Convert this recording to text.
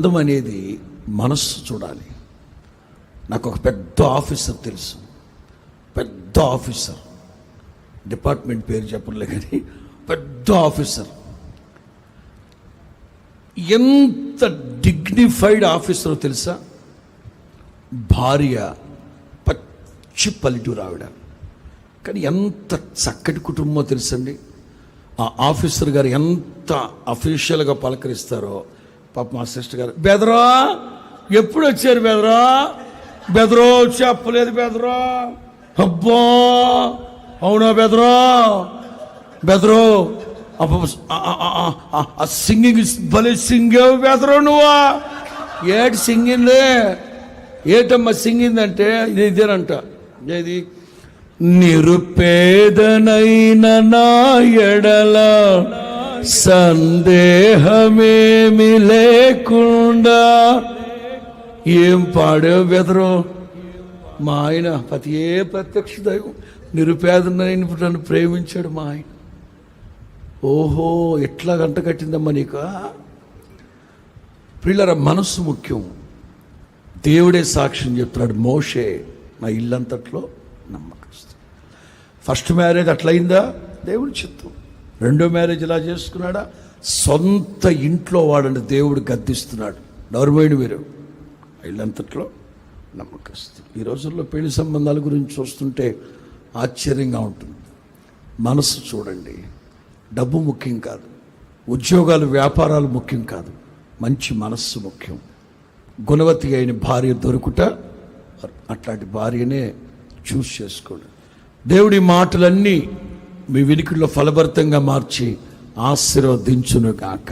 అందం అనేది మనస్సు చూడాలి. నాకు ఒక పెద్ద ఆఫీసర్ తెలుసు. పెద్ద ఆఫీసర్. డిపార్ట్మెంట్ పేరు చెప్పలే కానీ పెద్ద ఆఫీసర్. ఎంత డిగ్నిఫైడ్ ఆఫీసర్ తెలుసా? భార్య పచ్చి పల్లెటూరు ఆవిడ. కానీ ఎంత చక్కటి కుటుంబం తెలుసండి? ఆ ఆఫీసర్ గారు ఎంత అఫీషియల్గా పలకరిస్తారో పాప మా సిస్టర్ గారు. బెదరా? ఎప్పుడు వచ్చారు బెదరా? బెదరో చెప్పలేదు బెదరా. అబ్బా! అవునా బెదరా? బెదరో ఆ సింగింగ్ భలే సింగేవు బెదరో నువ్వా. ఏటి సింగిందే? ఏటమ్మా సింగింది అంటే ఇది ఇదేనంట. ఏది? నిరుపేదనైన నా ఎడల సందేహమేమి లేకుండా ఏం పాడావు బెదరో మా ఆయన ప్రతి ఏ ప్రత్యక్ష దైవం. నిరుపేదనైన నన్ను ప్రేమించాడు మా ఆయన. ఓహో ఎట్లా గంట కట్టిందమ్మా నీకు? పిల్లల మనస్సు ముఖ్యం. దేవుడే సాక్ష్యం చెప్తున్నాడు మోషే నా ఇల్లంతట్లో నమ్మకం ఫస్ట్ మ్యారేజ్ అట్లయిందా? దేవుడి చిత్తం. రెండో మ్యారేజ్ ఇలా చేసుకున్నాడా? సొంత ఇంట్లో వాడని దేవుడు గద్దిస్తున్నాడు. నవరమైన మీరు ఇళ్ళంతట్లో నమ్మకస్తు ఈ రోజుల్లో పెళ్ళి సంబంధాల గురించి చూస్తుంటే ఆశ్చర్యంగా ఉంటుంది. మనసు చూడండి. డబ్బు ముఖ్యం కాదు. ఉద్యోగాలు వ్యాపారాలు ముఖ్యం కాదు. మంచి మనస్సు ముఖ్యం. గుణవతి అయిన భార్య దొరుకుట అట్లాంటి భార్యనే చూస్ చేసుకోండి. దేవుడి మాటలన్నీ మీ వినికిడిలో ఫలభరితంగా మార్చి ఆశీర్వదించునుగాక.